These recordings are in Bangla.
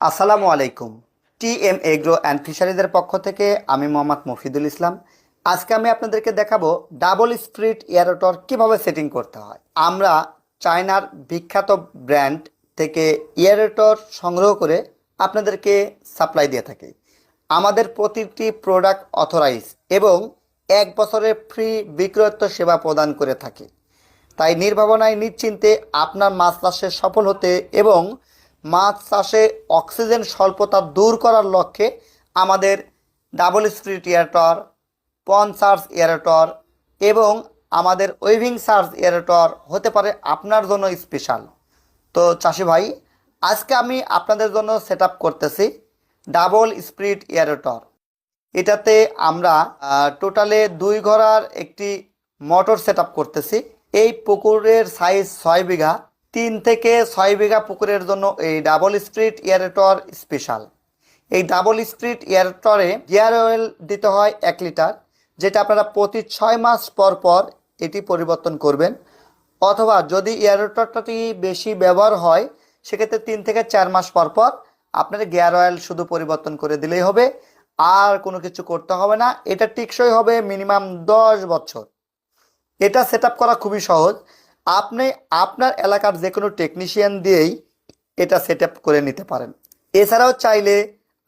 আসসালামু আলাইকুম। টি এম এগ্রো অ্যান্ড ফিশারিজের পক্ষ থেকে আমি মোহাম্মদ মফিদুল ইসলাম। আজকে আমি আপনাদেরকে দেখাবো ডাবল স্প্রিট এয়ারোটর কীভাবে সেটিং করতে হয়। আমরা চায়নার বিখ্যাত ব্র্যান্ড থেকে এয়ারোটর সংগ্রহ করে আপনাদেরকে সাপ্লাই দিয়ে থাকি। আমাদের প্রতিটি প্রোডাক্ট অথরাইজ এবং এক বছরের ফ্রি বিক্রয়ত্ব সেবা প্রদান করে থাকি। তাই নির্ভাবনায় নিশ্চিন্তে আপনার মাছ চাষে সফল হতে এবং মাছ চাষে অক্সিজেন স্বল্পতা দূর করার লক্ষ্যে আমাদের ডাবল স্প্রিট এয়ারটর পন সার্চ এয়ারটর এবং আমাদের ওয়েভিং সার্চ এয়ারটর হতে পারে আপনার জন্য স্পেশাল। তো চাষি ভাই, আজকে আমি আপনাদের জন্য সেট করতেছি ডাবল স্প্রিট এয়ারটর। এটাতে আমরা টোটালে দুই ঘোড়ার একটি মোটর সেট করতেছি। এই পুকুরের সাইজ ছয় বিঘা। তিন থেকে ছয় বিঘা পুকুরের জন্য এই ডাবল স্প্রিট এয়ারেটর স্পেশাল এই ডাবল স্প্রিট এয়ারটরে গিয়ার অয়েল দিতে হয় এক লিটার যেটা আপনারা প্রতি ছয় মাস পর পর এটি পরিবর্তন করবেন। অথবা যদি এয়ারটরটি বেশি ব্যবহার হয়, সেক্ষেত্রে তিন থেকে চার মাস পর পর আপনার গিয়ার অয়েল শুধু পরিবর্তন করে দিলেই হবে, আর কোনো কিছু করতে হবে না। এটা টিকসই হবে মিনিমাম দশ বছর। এটা সেট করা খুবই সহজ। আপনি আপনার এলাকার যে কোনো টেকনিশিয়ান দিয়েই এটা সেট করে নিতে পারেন। এছাড়াও চাইলে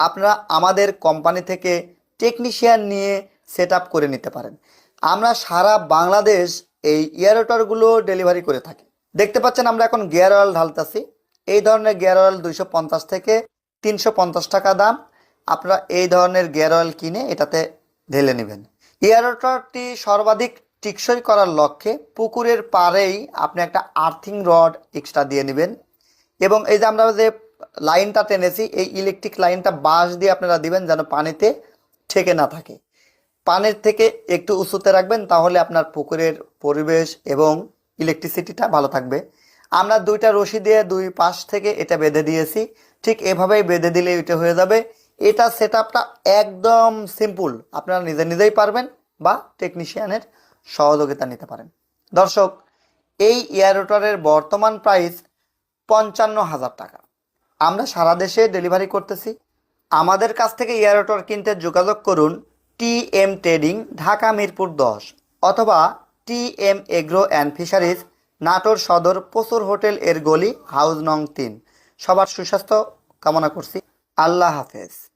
আপনারা আমাদের কোম্পানি থেকে টেকনিশিয়ান নিয়ে সেট করে নিতে পারেন। আমরা সারা বাংলাদেশ এই ইয়ারোটারগুলো ডেলিভারি করে থাকি। দেখতে পাচ্ছেন আমরা এখন গিয়ার অয়েল ঢালতেছি। এই ধরনের গিয়ার অয়েল দুইশো পঞ্চাশ থেকে তিনশো পঞ্চাশ টাকা দাম। আপনারা এই ধরনের গিয়ার অয়েল কিনে এটাতে ঢেলে নেবেন। এয়ারোটরটি সর্বাধিক টিকসই করার লক্ষ্যে পুকুরের পাড়েই আপনি একটা আর্থিং রড এক্সট্রা দিয়ে নেবেন। এবং এই যে আমরা যে লাইনটা টেনেছি, এই ইলেকট্রিক লাইনটা বাঁশ দিয়ে আপনারা দিবেন যেন পানিতে ঠেকে না থাকে। পানির থেকে একটু উঁচুতে রাখবেন তাহলে আপনার পুকুরের পরিবেশ এবং ইলেকট্রিসিটিটা ভালো থাকবে। আমরা দুইটা রশি দিয়ে দুই পাশ থেকে এটা বেঁধে দিয়েছি। ঠিক এভাবেই বেঁধে দিলে এটা হয়ে যাবে। এটা সেট একদম সিম্পল আপনারা নিজে নিজেই পারবেন বা টেকনিশিয়ানের সহযোগিতা নিতে পারেন। দর্শক, এই এয়ারোটারের বর্তমান প্রাইস পঞ্চান্ন হাজার টাকা। আমরা সারা দেশে ডেলিভারি করতেছি। আমাদের কাছ থেকে এয়ারোটর কিনতে যোগাযোগ করুন T M trading, Dhaka Mirpur দশ অথবা T M agro and fisheries, Natore Sadar, প্রচুর হোটেল এর গলি, হাউস নং তিন। সবার সুস্বাস্থ্য কামনা করছি। আল্লাহ হাফেজ।